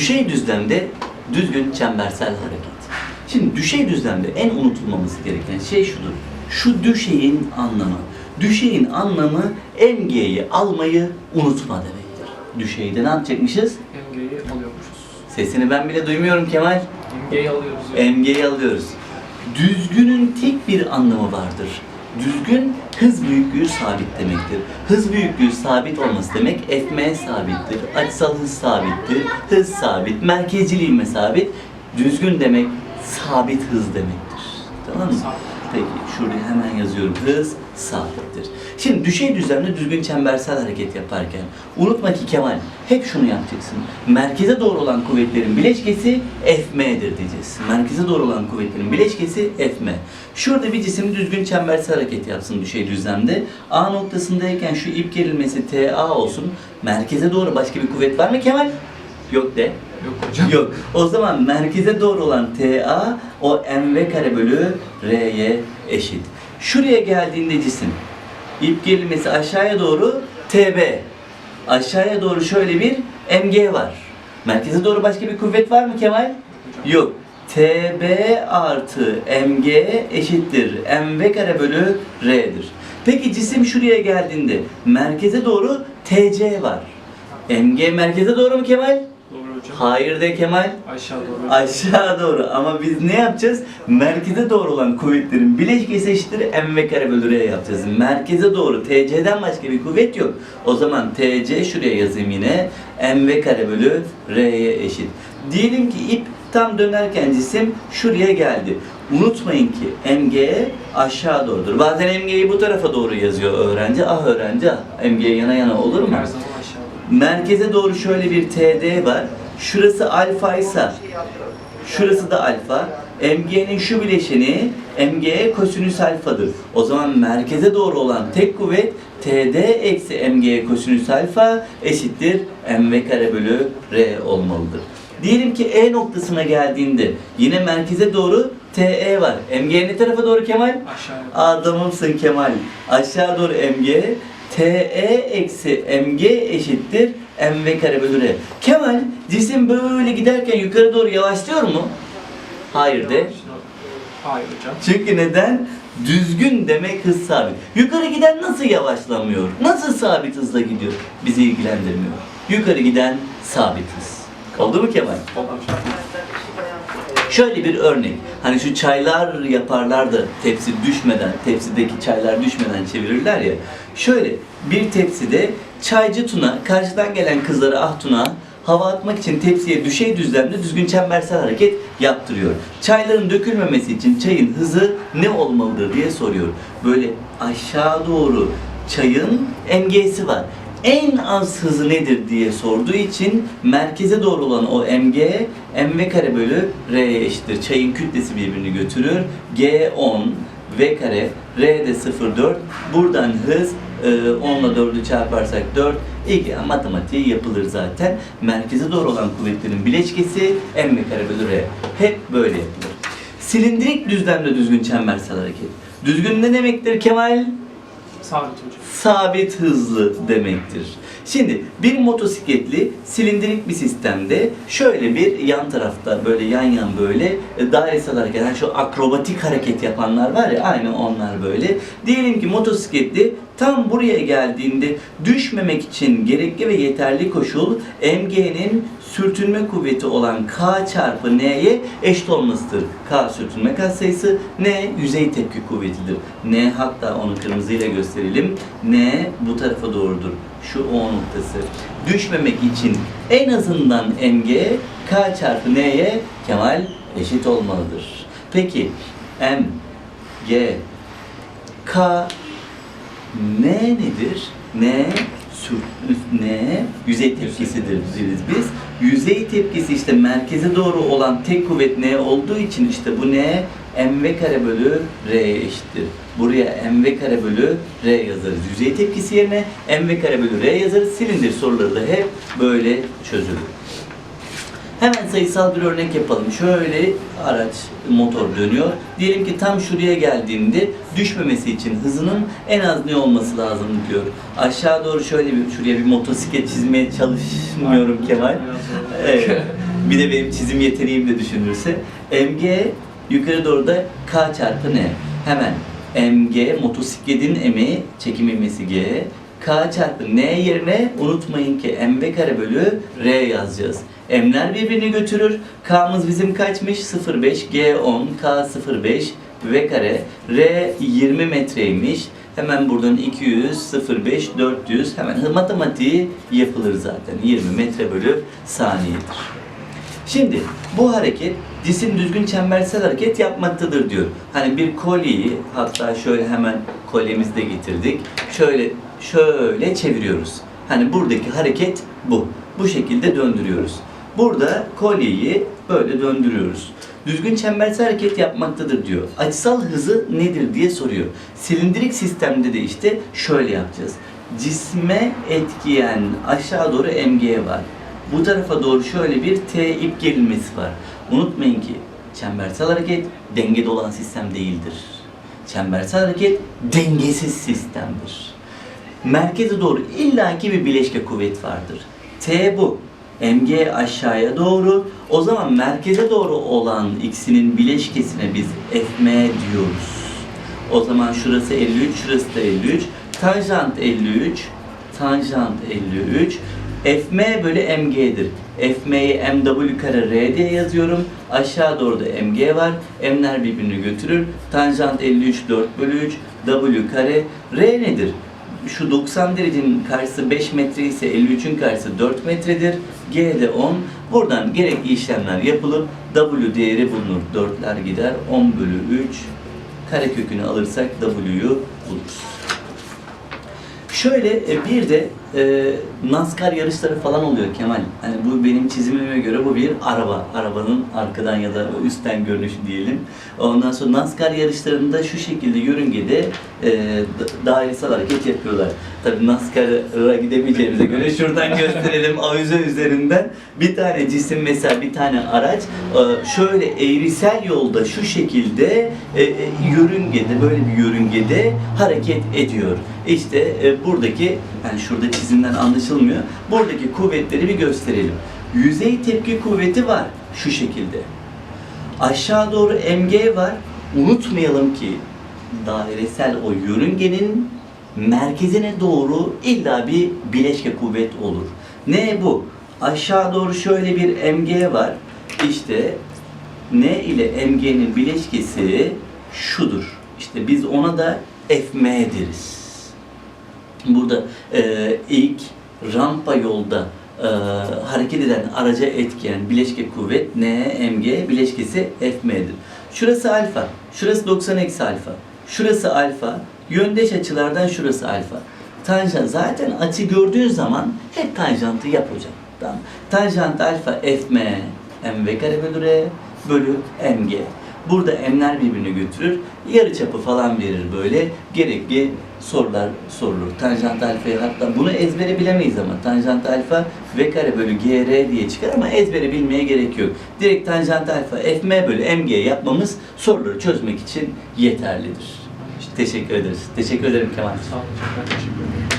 Düşey düzlemde düzgün çembersel hareket. Şimdi düşey düzlemde en unutulmaması gereken şey şudur. Şu düşeyin anlamı. Düşeyin anlamı MG'yi almayı unutma demektir. Düşeyde ne yapacakmışız? MG'yi alıyormuşuz. Sesini ben bile duymuyorum Kemal. MG'yi alıyoruz. ya. MG'yi alıyoruz. Düzgünün tek bir anlamı vardır. Düzgün hız büyüklüğü sabit demektir. Hız büyüklüğü sabit olması demek fm sabittir. Açısal hız sabittir. Hız sabit. Merkezcil ivme sabit. Düzgün demek sabit hız demektir. Tamam mı? Peki şuraya hemen yazıyorum. Hız sabittir. Şimdi düşey düzlemde düzgün çembersel hareket yaparken unutma ki Kemal hep şunu yapacaksın. Merkeze doğru olan kuvvetlerin bileşkesi Fm'dir diyeceğiz. Merkeze doğru olan kuvvetlerin bileşkesi Fm. Şurada bir cisim düzgün çembersel hareket yapsın düşey düzlemde. A noktasındayken şu ip gerilmesi TA olsun. Merkeze doğru başka bir kuvvet var mı Kemal? Yok de. Yok hocam. Yok. O zaman merkeze doğru olan TA o mv kare bölü r'ye eşit. Şuraya geldiğinde cisim ip gerilmesi aşağıya doğru tb. Aşağıya doğru şöyle bir mg var. Merkeze doğru başka bir kuvvet var mı Kemal? Yok. TB artı mg eşittir mv kare bölü r'dir. Peki cisim şuraya geldiğinde merkeze doğru tc var. mg merkeze doğru mu Kemal? Hayır de Kemal. Aşağı doğru. Aşağı doğru ama biz ne yapacağız? Merkeze doğru olan kuvvetlerin bileşkesi eşittir mv kare bölü r yapacağız. Merkeze doğru TC'den başka bir kuvvet yok. O zaman TC şuraya yazayım yine mv kare bölü r'ye eşit. Diyelim ki ip tam dönerken cisim şuraya geldi. Unutmayın ki mg aşağı doğrudur. Bazen mg'yi bu tarafa doğru yazıyor öğrenci. Ah öğrenci ah. mg yana yana olur mu? Her zaman aşağı. Merkeze doğru şöyle bir TD var. Şurası alfa ise şurası da alfa. MG'nin şu bileşeni MG kosinüs alfadır. O zaman merkeze doğru olan tek kuvvet TD eksi MG kosinüs alfa eşittir MV kare bölü R olmalıdır. Diyelim ki E noktasına geldiğinde yine merkeze doğru TE var. MG ne tarafa doğru Kemal? Aşağıya. Adamımsın Kemal. Aşağı doğru mg. TE eksi mg eşittir bölü r. Kemal cisim böyle giderken yukarı doğru yavaşlıyor mu? Hayır de. Hayır hocam. Çünkü neden? Düzgün demek hız sabit. Yukarı giden nasıl yavaşlamıyor? Nasıl sabit hızla gidiyor? Bizi ilgilendirmiyor. Yukarı giden sabit hız. Oldu mu Kemal? Oldu. Şöyle bir örnek. Hani şu çaylar yaparlar da tepsi düşmeden, tepsideki çaylar düşmeden çevirirler ya. Şöyle bir tepside çaycı Tuna karşıdan gelen kızlara ah Tuna hava atmak için tepsiye düşey düzlemde düzgün çembersel hareket yaptırıyor. Çayların dökülmemesi için çayın hızı ne olmalıdır diye soruyor. Böyle aşağı doğru çayın MG'si var en az hızı nedir diye sorduğu için merkeze doğru olan o mg mv kare bölü r'ye eşittir. Çayın kütlesi birbirini götürür. g 10 v kare r de 0,4 buradan hız 10 ile 4'ü çarparsak 4 ilk matematiği yapılır zaten. Merkeze doğru olan kuvvetlerin bileşkesi mv kare bölü r. Hep böyle yapılır. Silindirik düzlemde düzgün çembersel hareket. Düzgün ne demektir Kemal? Sabit hocam. sabit hızlı demektir. Şimdi bir motosikletli silindirik bir sistemde şöyle bir yan tarafta böyle yan yan böyle e, dairesel hareket yani şu akrobatik hareket yapanlar var ya aynı onlar böyle. Diyelim ki motosikletli tam buraya geldiğinde düşmemek için gerekli ve yeterli koşul MG'nin sürtünme kuvveti olan K çarpı N'ye eşit olmasıdır. K sürtünme katsayısı, N yüzey tepki kuvvetidir. N hatta onu kırmızıyla gösterelim. N bu tarafa doğrudur. Şu O noktası. Düşmemek için en azından MG K çarpı N'ye Kemal eşit olmalıdır. Peki M, G, K, N nedir? N sür- ne yüzey tepkisidir biz. Yüzey tepkisi işte merkeze doğru olan tek kuvvet N olduğu için işte bu N mv kare bölü R'ye eşittir. Buraya mv kare bölü R yazarız. Yüzey tepkisi yerine mv kare bölü R yazarız. Silindir soruları da hep böyle çözülür. Hemen sayısal bir örnek yapalım. Şöyle araç, motor dönüyor. Diyelim ki tam şuraya geldiğinde düşmemesi için hızının en az ne olması lazım diyor. Aşağı doğru şöyle bir şuraya bir motosiklet çizmeye çalışmıyorum Kemal. Evet. bir de benim çizim yeteneğim de düşünülürse mg yukarı doğru da k çarpı n. Hemen mg motosikletin emi çekim ivmesi g k çarpı n yerine unutmayın ki mv kare bölü r yazacağız. M'ler birbirini götürür. K'mız bizim kaçmış? 0,5, G 10, K 0,5, V kare. R 20 metreymiş. Hemen buradan 200, 0,5, 400. Hemen matematiği yapılır zaten. 20 metre bölü saniyedir. Şimdi bu hareket cisim düzgün çembersel hareket yapmaktadır diyor. Hani bir kolyeyi hatta şöyle hemen kolyemizi de getirdik. Şöyle şöyle çeviriyoruz. Hani buradaki hareket bu. Bu şekilde döndürüyoruz. Burada kolyeyi böyle döndürüyoruz. Düzgün çembersel hareket yapmaktadır diyor. Açısal hızı nedir diye soruyor. Silindirik sistemde de işte şöyle yapacağız. Cisme etkiyen aşağı doğru MG var. Bu tarafa doğru şöyle bir T ip gerilmesi var. Unutmayın ki çembersel hareket dengede olan sistem değildir. Çembersel hareket dengesiz sistemdir. Merkeze doğru illaki bir bileşke kuvvet vardır. T bu. MG aşağıya doğru. O zaman merkeze doğru olan x'inin bileşkesine biz fm diyoruz. O zaman şurası 53, şurası da 53. Tanjant 53, tanjant 53. Fm bölü mg'dir. Fm'yi mw kare r diye yazıyorum. Aşağı doğru da mg var. M'ler birbirini götürür. Tanjant 53 4 bölü 3. W kare. R nedir? Şu 90 derecenin karşısı 5 metre ise 53'ün karşısı 4 metredir. G de 10. Buradan gerekli işlemler yapılıp W değeri bulunur. 4'ler gider. 10 bölü 3 karekökünü alırsak W'yu buluruz. Şöyle e, bir de e, NASCAR yarışları falan oluyor Kemal. Hani bu benim çizimime göre bu bir araba. Arabanın arkadan ya da üstten görünüşü diyelim. Ondan sonra NASCAR yarışlarında şu şekilde yörüngede e, da- dairesel hareket yapıyorlar. Tabii NASCAR'a gidemeyeceğimize göre şuradan gösterelim avize üzerinden. Bir tane cisim mesela bir tane araç e, şöyle eğrisel yolda şu şekilde e, e, yörüngede böyle bir yörüngede hareket ediyor. İşte e, buradaki yani şurada çizimden anlaşılmıyor. Buradaki kuvvetleri bir gösterelim. Yüzey tepki kuvveti var şu şekilde. Aşağı doğru mg var. Unutmayalım ki dairesel o yörüngenin merkezine doğru illa bir bileşke kuvvet olur. Ne bu? Aşağı doğru şöyle bir mg var. İşte n ile mg'nin bileşkesi şudur. İşte biz ona da fm deriz. Burada e, ilk rampa yolda e, hareket eden araca etkileyen bileşke kuvvet N, mg bileşkesi fm'dir. Şurası alfa, şurası 90 eksi alfa, şurası alfa, yöndeş açılardan şurası alfa. Tanjant zaten açı gördüğün zaman hep tanjantı yap hocam. Tamam. Tanjant alfa fm, mv kare bölü r bölü mg. Burada m'ler birbirini götürür. Yarı çapı falan verir böyle. Gerekli sorular sorulur. Tanjant alfayı hatta bunu ezbere bilemeyiz ama tanjant alfa v kare bölü gr diye çıkar ama ezbere bilmeye gerek yok. Direkt tanjant alfa fm bölü mg yapmamız soruları çözmek için yeterlidir. Teşekkür ederiz. Teşekkür ederim Kemal. Sağ olun. Teşekkür ederim.